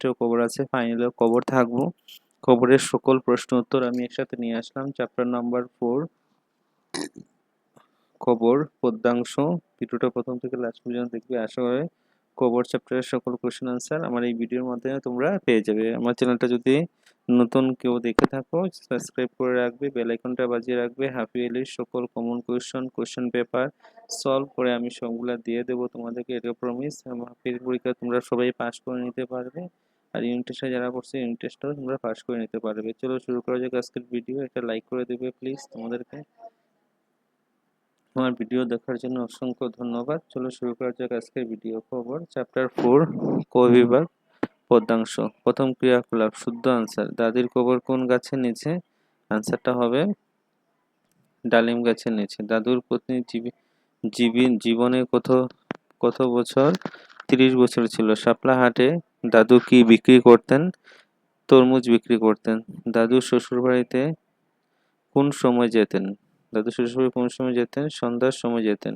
টেস্টেও কবর আছে ফাইনালেও কবর থাকব। কবরের সকল প্রশ্ন উত্তর আমি একসাথে নিয়ে আসলাম। চ্যাপ্টার নাম্বার ফোর কবর পদ্যাংশ ভিডিওটা প্রথম থেকে লাস্ট পর্যন্ত দেখবে, আশা করে কবর চ্যাপ্টারের সকল কোশ্চেন আনসার আমার এই ভিডিওর মাধ্যমে তোমরা পেয়ে যাবে। আমার চ্যানেলটা যদি নতুন কেউ দেখে থাকো সাবস্ক্রাইব করে রাখবে বেল আইকনটা বাজিয়ে রাখবে হাফ ইয়ারলির সকল common question question paper solve করে আমি সবগুলো দিয়ে দেবো তোমাদেরকে, এটা প্রমিস হাফিজ পরীক্ষা তোমরা সবাই পাস করে নিতে পারবে। আর ইউনিট টেস্টে যারা করছে ইউনিট তোমরা পাস করে নিতে পারবে। চলো শুরু করা যাক আজকের ভিডিও একটা লাইক করে দেবে প্লিজ তোমাদেরকে। আমার ভিডিও দেখার জন্য অসংখ্য ধন্যবাদ। চলো শুরু করা যাক আজকের ভিডিও খবর। চ্যাপ্টার ফোর কবিভাগ, পদ্মাংশ। প্রথম ক্রিয়াকলাপ, শুদ্ধ আনসার দাদির কবর কোন গাছের নিচে? আনসারটা হবে ডালিম গাছের নিচে। দাদুর পত্নী জীবী জীবী জীবনে কত কত বছর? তিরিশ বছর ছিল। শাপলা হাটে দাদু কি বিক্রি করতেন? তরমুজ বিক্রি করতেন। দাদু শ্বশুরবাড়িতে কোন সময় যেতেন? দাদু শ্বশুরবাড়ি কোন সময় যেতেন? সন্ধ্যার সময় যেতেন।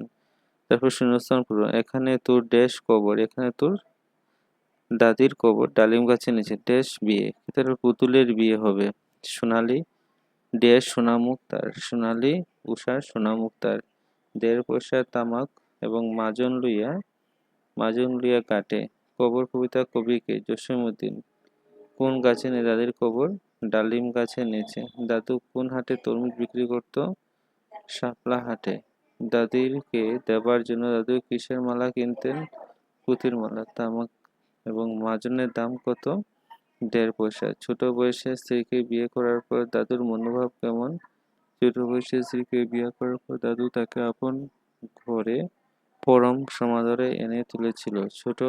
তারপর শূন্যস্থান পুরো এখানে তোর ড্যাশ কবর, এখানে তোর দাদির কবর, ডালিম গাছের নিচে ড্যাশ বিয়ে। তারপর পুতুলের বিয়ে হবে। সোনালি, ড্যাশ সোনামুক্তার সোনালি উষা সোনামুক্তার দেড় পয়সা তামাক এবং মাজন লইয়া মাজন লইয়া কাটে। কবর কবিতা কবিকে জসীমউদ্দিন। কোন গাছে নেই দাদির কবর? ডালিম গাছের নিচে। দাদু কোন হাটে তরমুজ বিক্রি করত? শাপলা হাটে। দাদিরকে দেবার জন্য দাদু কিসের মালা কিনতেন? পুঁতির মালা, তামাক এবং মাজনের দাম কত? দেড় পয়সা। ছোট বয়সে স্ত্রীকে বিয়ে করার পর দাদুর মনোভাব কেমন? ছোট বয়সে স্ত্রীকে বিয়ে করার পর দাদু তাকে আপন ঘরে পরম সমাদরে এনে তুলেছিল। ছোট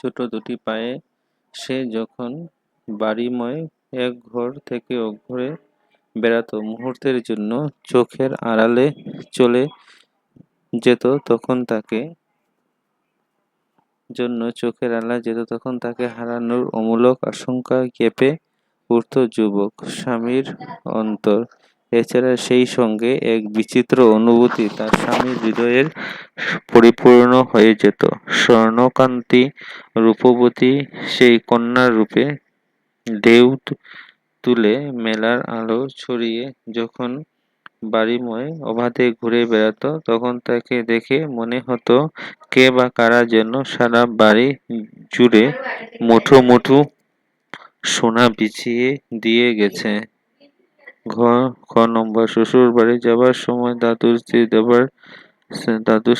ছোট দুটি পায়ে সে যখন বাড়িময় এক ঘর থেকে অঘরে ঘরে বেড়াতো মুহূর্তের জন্য চোখের আড়ালে চলে যেত তখন তাকে জন্য চোখের আড়ালে যেত তখন তাকে হারানোর অমূলক আশঙ্কা কেঁপে উঠত যুবক স্বামীর অন্তর। এছাড়া সেই সঙ্গে এক বিচিত্র অনুভূতি তার স্বামীর হৃদয়ের পরিপূর্ণ হয়ে যেত। স্বর্ণকান্তি রূপবতী সেই কন্যার রূপে ঢেউ তুলে মেলার আলো ছড়িয়ে যখন বাড়িময় অবাধে ঘুরে বেড়াতো, তখন তাকে দেখে মনে হতো কে বা কারা যেন সারা বাড়ি জুড়ে মুঠো মুঠো সোনা বিছিয়ে দিয়ে গেছে। ঘ, খ নম্বর, শ্বশুর বাড়ি যাবার সময় দাদুর স্ত্রী দেবার দাদুর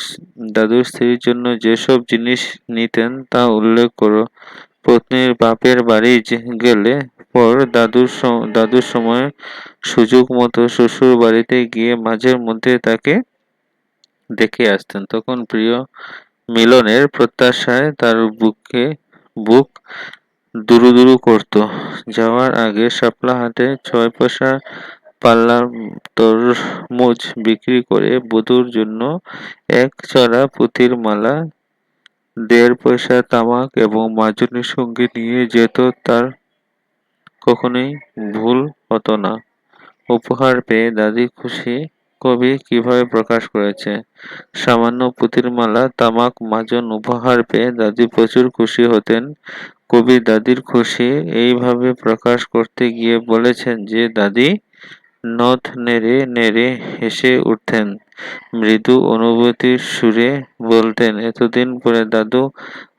দাদুর স্ত্রীর জন্য যেসব জিনিস নিতেন তা উল্লেখ করো। পত্নীর বাপের বাড়ি গেলে পর দাদুর দাদুর সময় সুযোগ মতো শ্বশুর বাড়িতে গিয়ে মাঝের মধ্যে তাকে দেখে আসতেন। তখন প্রিয় মিলনের প্রত্যাশায় তার বুকে বুক দুরু দুরু করত। যাওয়ার আগে শাপলা হাটে ছয় পয়সা পাল্লা তরমুজ বিক্রি করে বধূর জন্য এক চড়া পুঁতির মালা দেড় পয়সা তামাক এবং মাজনের সঙ্গে নিয়ে যেত তার কখনোই ভুল হতো না। উপহার পেয়ে দাদি খুশি, কবি কীভাবে প্রকাশ করেছে? সামান্য পুঁতির মালা, তামাক, মাজন উপহার পেয়ে দাদি প্রচুর খুশি হতেন। কবি দাদির খুশি এইভাবে প্রকাশ করতে গিয়ে বলেছেন যে, দাদি, নথ নেড়ে নেড়ে হেসে উঠতেন। মৃদু অনুভূতির সুরে বলতেন, এতদিন পরে দাদু,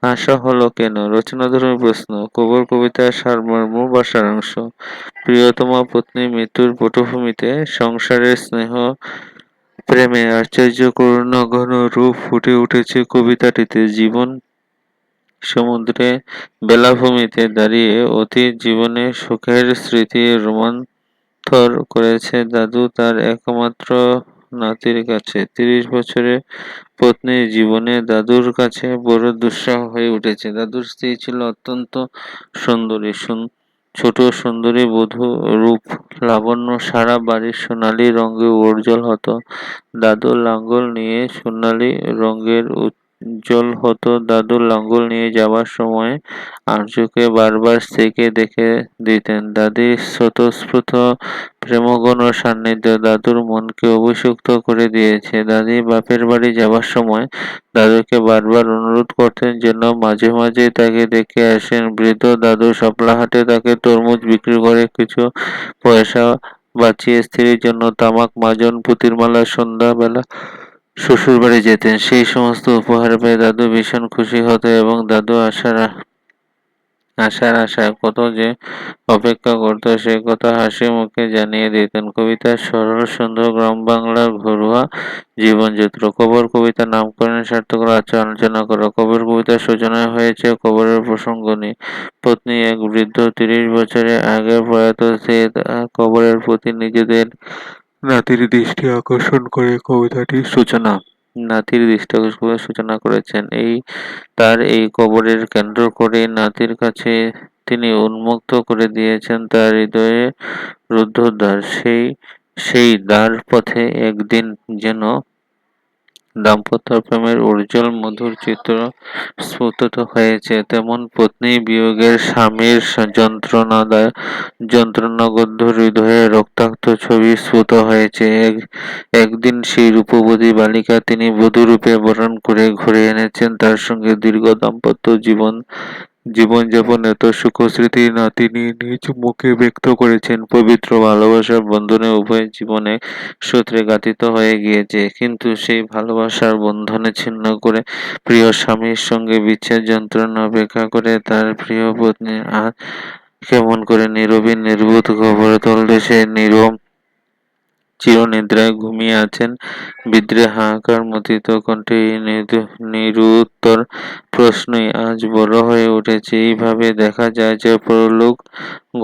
আসা হলো কেন? রচনাধর্মী প্রশ্ন, কবর কবিতার সারমর্ম বা সারাংশ। প্রিয়তমা পত্নী মৃত্যুর পটভূমিতে সংসারের স্নেহ, প্রেমে আশ্চর্য করুণ ঘন রূপ ফুটে উঠেছে কবিতাটিতে। জীবন সমুদ্রে, বেলাভূমিতে দাঁড়িয়ে অতীত জীবনে সুখের স্মৃতি রোমান্থর করেছে দাদু। তার একমাত্র নাতির কাছে। তিরিশ বছরের পত্নীর জীবনে দাদুর কাছে বড় দুঃসাহ হয়ে উঠেছে। দাদুর স্ত্রী ছিল অত্যন্ত সুন্দরী ছোট সুন্দরী বধূ রূপ। লাবণ্য সারা বাড়ির সোনালী রঙে উজ্জ্বল হতো। দাদু লাঙ্গল নিয়ে সোনালী রঙের জল হতো দাদু লাঙ্গল নিয়ে যাওয়ার সময় আর্যকে বারবার সেকে দেখে দিতেন। দাদির স্বতঃস্ফূর্ত প্রেমগণ ও সান্নিধ্য দাদুর মনকে অভিষুক্ত করে দিয়েছে। দাদি বাপের বাড়ি যাওয়ার সময় দাদুকে বারবার অনুরোধ করতেন যেন মাঝে মাঝে তাকে দেখে আসেন। বৃদ্ধ দাদু সপ্লাহাটে তাকে তরমুজ বিক্রি করে কিছু পয়সা বাঁচিয়ে স্ত্রীর জন্য তামাক, মাজন, পুতির মালা, সন্ধ্যাবেলা শ্বশুর বাড়ি যেতেন, সেই সমস্ত উপহার পেয়ে দাদু ভীষণ খুশি হতো এবং দাদু আসার আসার আশা কত যে অপেক্ষা করত, সে কথা হাসি মুখে জানিয়ে দিতেন। কবিতার সরল, সুন্দর গ্রাম বাংলার ঘরোয়া জীবনচিত্র কবর কবিতার নামকরণের সার্থক আলোচনা করো। কবর কবিতার সূচনা হয়েছে কবরের প্রসঙ্গ নিয়ে। পত্নী এক বৃদ্ধ তিরিশ বছরের আগে প্রয়াত সে কবরের প্রতি নিজেদের নাতির দৃষ্টি আকর্ষণ করে কবিতাটির সূচনা। নাতির দৃষ্টি আকর্ষণ করে সূচনা করেছেন। এই তার এই কবরের কেন্দ্র করে নাতির কাছে তিনি উন্মুক্ত করে দিয়েছেন তার হৃদয়ে রুদ্ধদ্বার। সেই সেই দ্বার পথে একদিন যেন দাম্পত্য প্রেমের উজ্জ্বল মধুর চিত্র স্ফুটিত হয়েছে। তেমন পত্নী বিয়োগের স্বামীর যন্ত্রণাদায় যন্ত্রণাগদ্ধ হৃদয়ে রক্তাক্ত ছবি স্ফুত হয়েছে। এক, একদিন সেই রূপবতী বালিকা তিনি বধূরূপে বরণ করে ঘুরে এনেছেন। তার সঙ্গে দীর্ঘ দাম্পত্য জীবন জীবনযাপন এত সুখস্মৃতি নাতিনি নিজ মুখে ব্যক্ত করেছেন পবিত্র ভালোবাসার বন্ধনে উভয় জীবনে সূত্রে গাতিত হয়ে গিয়েছে। কিন্তু সেই ভালোবাসার বন্ধনে ছিন্ন করে প্রিয় স্বামীর সঙ্গে বিচ্ছেদ যন্ত্রণা অপেক্ষা করে তার প্রিয় পত্নী আর কেমন করে নীরবী নির্বুধ খবর তলদেশে নীরব চিরনিদ্রায় ঘুমিয়ে আছেন। বিদ্রে হাহাকার মথিত কণ্ঠে নিরুত্তর প্রশ্নই আজ বড় হয়ে উঠেছে। এইভাবে দেখা যায় যে প্রলোক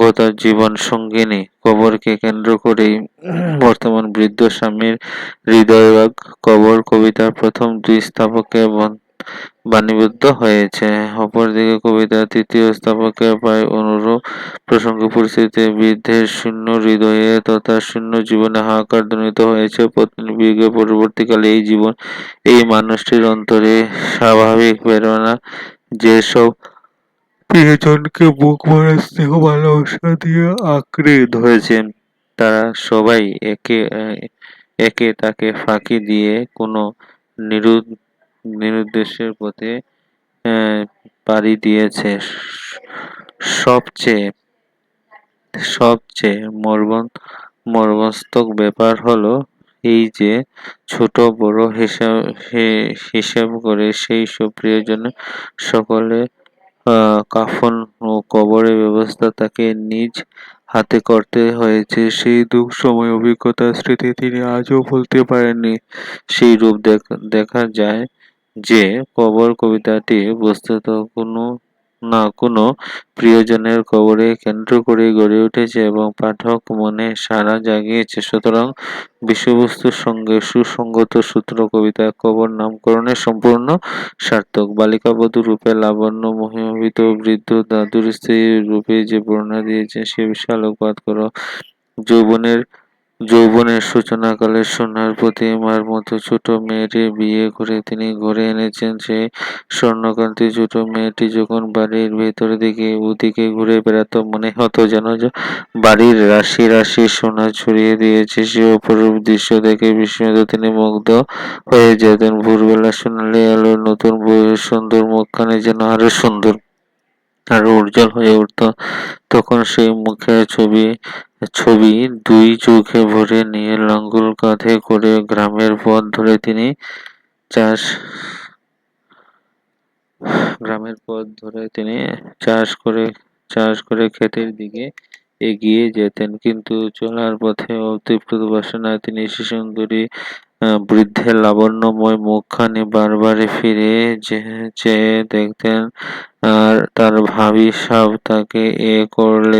গত জীবন সঙ্গিনী কবরকে কেন্দ্র করেই বর্তমান বৃদ্ধ স্বামীর হৃদয় কবর, কবিতার প্রথম দুই স্থাপকে বাণীবদ্ধ হয়েছে। অপরদিকে কবিতার তৃতীয় স্থাপকে প্রায় অনুরূপ প্রসঙ্গ পরিস্থিতিতে বৃদ্ধের শূন্য হৃদয়ে তথা শূন্য জীবনে হাহাকার ধ্বনিত হয়েছে। পত্নী পরবর্তীকালে এই জীবন, এই মানুষটির অন্তরে স্বাভাবিক প্রেরণা যেসব প্রিয়জনকে বুক ভরা স্নেহ, ভালোবাসা দিয়ে আঁকড়ে ধরেছেন, তারা সবাই একে একে তাকে ফাঁকি দিয়ে কোনো নিরুদ নিরুদ্দেশের পথে পাড়ি দিয়েছে। সবচেয়ে সবচেয়ে মর্মন, মর্মস্তক ব্যাপার হলো এই যে ছোট বড় হিসাব হিসাব করে সেই সব প্রিয়জন সকলে কাফন ও কবরের ব্যবস্থা তাকে নিজ হাতে করতে হয়েছে। সেই দুঃখ সময়, অভিজ্ঞতার স্মৃতি তিনি আজও ভুলতে পারেননি। সেই রূপ দেখা যায় যে কবর কবিতাটি বস্তুত কোনো না কোনো প্রিয়জনের কবরে কেন্দ্র করে গড়ে উঠেছে এবং পাঠক মনে সারা জাগিয়েছে। সুতরাং বিষয়বস্তুর সঙ্গে সুসংগত সূত্র কবিতা কবর নামকরণের সম্পূর্ণ সার্থক। বালিকাবধূ রূপে লাবণ্য মহিমান্বিত বৃদ্ধ দাদুর স্ত্রী রূপে যে বর্ণনা দিয়েছে সে বিষয়ে আলোকপাত করো। যৌবনের যৌবনের সূচনাকালে সোনার প্রতিমার মতো ছোট মেয়েটি বিয়ে করে তিনি ঘরে এনেছেন। সেই স্বর্ণকান্তি ছোট মেয়েটি যখন বাড়ির ভেতর দিকে ওদিকে ঘুরে বেড়াতো, মনে হতো যেন বাড়ির রাশি রাশি সোনা ছড়িয়ে দিয়েছে। সে অপরূপ দৃশ্য দেখে বিস্মিত, তিনি মুগ্ধ হয়ে যেতেন। ভোরবেলা সোনালি আলো নতুন বইয়ের সুন্দর মুখখানে যেন আরও সুন্দর আরও উজ্জ্বল হয়ে উঠত। তখন সেই মুখের ছবি ছবি দুই চোখে ভরে নিয়ে লাঙ্গল কাঁধে করে গ্রামের পথ ধরে তিনি চাষ, গ্রামের পথ ধরে তিনি চাষ করে চাষ করে ক্ষেতের দিকে এগিয়ে যেতেন। কিন্তু চলার পথে অতৃপ্ত বাসনায় তিনি সুন্দরী বৃদ্ধের লাবণ্যময় মুখখানি বারবারে ফিরে চেয়ে দেখতেন, আর তার ভাবি সাব তাকে এ করলে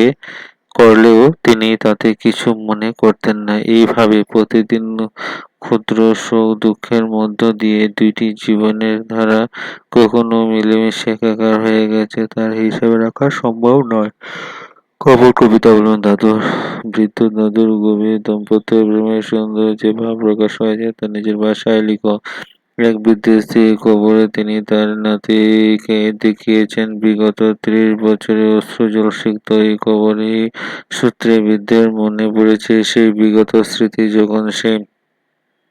এ করলেও তিনি তাতে কিছু মনে করতেন না। এইভাবে প্রতিদিন ক্ষুদ্র সুখ দুঃখের মধ্য দিয়ে দুইটি জীবনের ধারা কখনো মিলেমিশে একাকার হয়ে গেছে, তার হিসাবে রাখা সম্ভব নয়। খবর, কবিতা বলুন দাদুর, বৃদ্ধ দাদুর গভীর দাম্পত্য প্রেমের সুন্দর যে ভাব প্রকাশ হয়েছে তা নিজের ভাষায় লিখো। এক স্ত্রীর কবরে তিনি তার নাতিকে দেখিয়েছেন। বিগত ত্রিশ বছরে অশ্রুজলসিক্ত এই কবরই সূত্রে বৃদ্ধের মনে পড়েছে সেই বিগত স্মৃতি যখন সে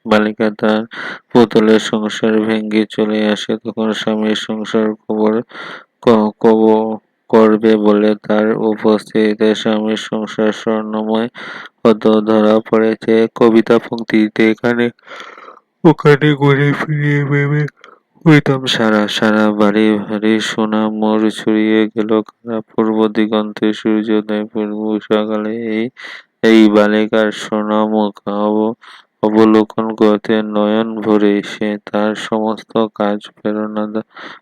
বালিকা তার পুতুলের সংসার ভেঙে চলে আসে, তখন স্বামীর সংসার কবর কব করবে বলে তার উপস্থিতিতে স্বামীর সংসার স্বর্ণময় হত। ধরা পড়েছে কবিতা পঙ্ক্তিতে, এখানে ওখানে ঘুরে ফিরে ভেবে হইতাম সারা সারা বাড়ি ভারী সোনা, মোর ছড়িয়ে গেল কারা পূর্ব দিগন্তে, সূর্যোদয় পূর্ব সকালে এই এই বালিকার সোনা মুখ অবলোকন করতে নয়ন ভরে সে তার সমস্ত কাজ প্রেরণা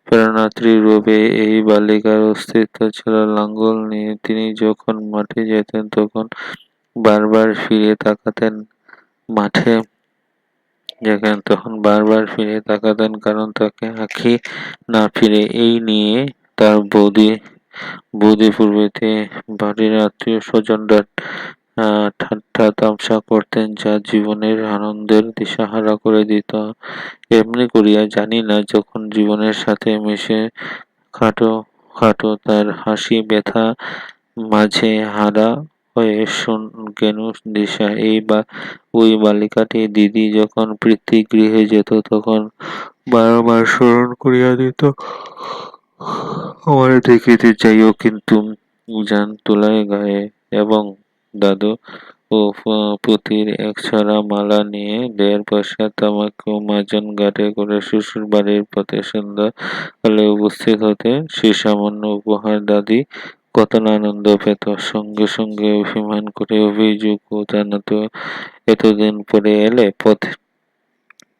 প্রেরণাত্রী রূপে এই বালিকার অস্তিত্ব ছিল লাঙ্গল নিয়ে তিনি যখন মাঠে যেতেন, তখন বারবার ফিরে তাকাতেন মাঠে। যেখানে তখন বারবার ফিরে তাকাতেন কারণ তাকে আঁখি না ফিরে। এই নিয়ে তার বৌদি বৌদি পূর্বেতে বাড়ির আত্মীয় স্বজনরা ঠাট্টা তামসা করতেন যা জীবনের আনন্দের দিশাহারা করে দিত। এমনি করিয়া জানি না যখন জীবনের সাথে মিশে খাটো খাটো তার হাসি ব্যথা মাঝে হারা হয়ে গেনু দিশা, এই বা ওই বালিকাটি দিদি যখন গৃহে যেত তখন বারবার স্মরণ করিয়া দিত। আমার দেখিতে যাইও কিন্তু যান তোলায় গায়ে এবং দাদু ও পুতির একছড়া মালা নিয়ে দেড় পয়সা তামাকু মাজন ঘাটে করে শ্বশুর বাড়ির পথে সন্ধ্যা কালে উপস্থিত হতে সে সামান্য উপহার দাদি কত আনন্দ পেত। সঙ্গে সঙ্গে অভিমান করে অভিযোগ ও জানাতো, এতদিন পরে এলে পথ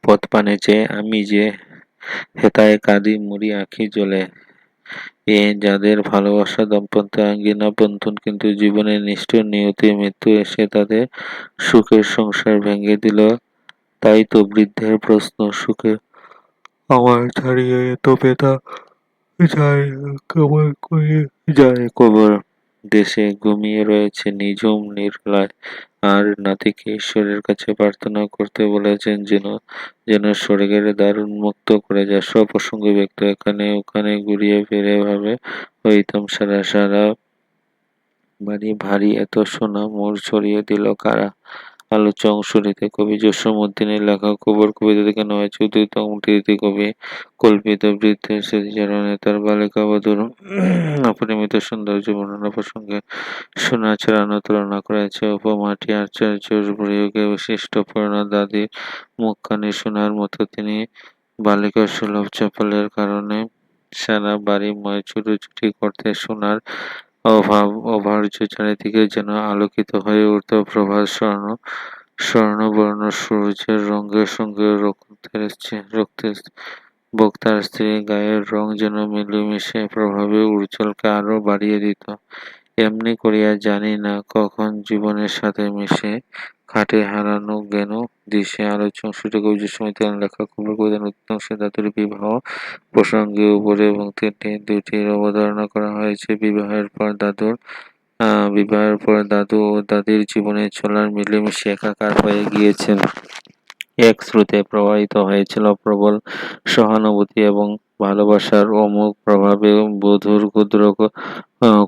পথ পানে যে আমি যে হেতায় কাঁদি মুড়ি আঁখি জ্বলে। এ যাদের ভালোবাসা দম্পত্য আঙ্গিনা, বন্ধন কিন্তু জীবনের নিষ্ঠুর নিয়তি, মৃত্যু এসে তাদের সুখের সংসার ভেঙে দিল। তাই তো বৃদ্ধের প্রশ্ন, সুখে আমার ছাড়িয়ে এত বেতা যায় যায় কবর। দেশে ঘুমিয়ে রয়েছে নিঝুম নির্লায় আর নাতিকে ঈশ্বরের কাছে প্রার্থনা করতে বলেছেন যেন যেন স্বর্গের দ্বার উন্মুক্ত করে যায়। সপ্রসঙ্গ ব্যক্ত। এখানে, ওখানে ঘুরিয়ে ফিরে ভাবে হইতাম সারা সারা বাড়ি ভারী এত সোনা, মোর ছড়িয়ে দিল কারা? আলোচ্য অংশটিতে কবি জসীমউদ্দিনের লেখা খবর কবিতা থেকে নয়, চতুর্থ কবি কল্পিত বৃদ্ধের স্মৃতিচারণে তার বালিকা বধুর অপরিমিত সৌন্দর্য বর্ণনা প্রসঙ্গে সোনা ছড়ানো, তুলনা করেছে উপমাটি আচার্য প্রয়োগে বিশিষ্ট পুরনো দাদির মুখখানি সোনার মতো। তিনি বালিকা সুলভ চপলের কারণে সারা বাড়ি ময় ছুটোছুটি করতে সোনার অভার্য চারিদিকে যেন আলোকিত হয়ে উঠত প্রভাত স্বর্ণ, স্বর্ণবর্ণ, সূর্যের রঙের সঙ্গে রক্তের রক্তের বক্তার স্ত্রীর গায়ের রং যেন মিলেমিশে প্রভাবে উজ্জ্বলকে আরও বাড়িয়ে দিত। এমনি করিয়া জানি না কখন জীবনের সাথে মিশে খাটে হারানো জ্ঞান দিশে আলোচ্য কবি সমিতি লেখা কবিতা নতুন অংশে দাতুর বিবাহ প্রসঙ্গে উপরে এবং তিনটি, দুইটির অবতারণা করা হয়েছে। বিবাহের পর দাদুর বিবাহের পর দাদু ও দাদির জীবনে চলার মিলেমিশে একাকার হয়ে গিয়েছেন। এক স্রোতে প্রবাহিত হয়েছিল প্রবল সহানুভূতি এবং ভালোবাসার অমুক প্রভাবে বধুর ক্ষুদ্র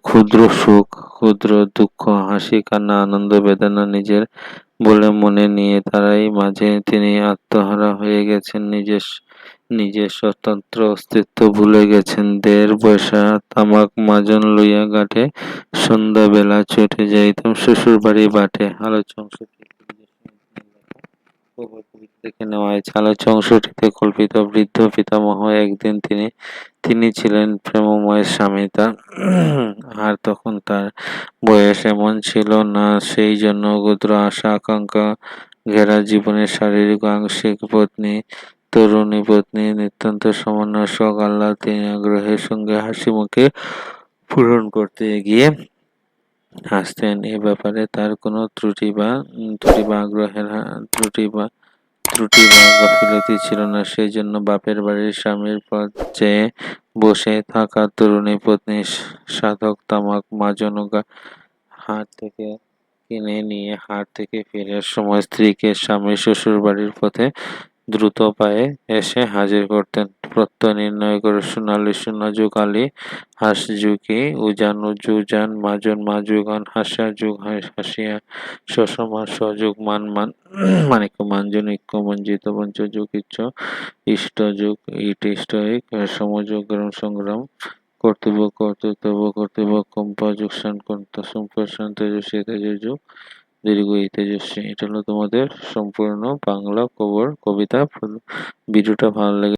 ক্ষুদ্র সুখ, ক্ষুদ্র দুঃখ, হাসি, কান্না, আনন্দ, বেদনা নিজের বলে মনে নিয়ে তারাই মাঝে তিনি আত্মহারা হয়ে গেছেন, নিজের নিজের স্বতন্ত্র অস্তিত্ব ভুলে গেছেন। দেড় পয়সা তামাক মাজন লইয়া গাঁটে সন্ধ্যাবেলা ছুটে যাইতাম শ্বশুর বাড়ি বাটে। আলোচনা দেখে নেওয়া হয়েছে আলোচ্য অংশটিতে কল্পিত বৃদ্ধ পিতামহ একদিন তিনি তিনি ছিলেন প্রেমময় স্বামী। তার আর তখন তার বয়স এমন ছিল না, সেই জন্য ক্ষুদ্র আশা, আকাঙ্ক্ষা, ঘেরা জীবনের শারীরিক আংশিক পত্নী, তরুণী পত্নী, নিতান্ত সামান্য শখ আল্লাহ তিনি আগ্রহের সঙ্গে হাসি মুখে পূরণ করতে গিয়ে হাসতেন এ ব্যাপারে তার কোনো ত্রুটি বা ত্রুটি বা আগ্রহের, ত্রুটি বা ত্রুটি বা গাফিলতি ছিল না সেই জন্য বাপের বাড়ির স্বামীর পথ চেয়ে বসে থাকা তরুণী পত্নী, সাধক, তামাক মাজন হাট থেকে কিনে নিয়ে হাট থেকে ফেরার সময় স্ত্রীকে স্বামী শ্বশুর বাড়ির পথে দ্রুত পায়ে এসে হাজির করতেন। প্রত্যয় নির্ণয় করে সোনালি সোনা যুগ আলী হাস যুগে উজান যুজান মাজন মাজুগান হাসা যুগ হাসিয়া সসমা সযুগ মান মান মানিক্য মাঞ্জন ইক্য মঞ্জিত পঞ্চ যুগ, ইচ্ছ, ইষ্ট যুগ, ইট ইষ্ট ইক সমযোগ সংগ্রাম, কর্তব্য কর্তৃত্ব কর্তব্য, কম্পা যুগ, শান কন্ত সম্প্রসান তেজস্বী তেজযুগ দীর্ঘ এই তেজস্বী এটা হলো তোমাদের সম্পূর্ণ বাংলা খবর কবিতা ভিডিওটা ভালো লেগে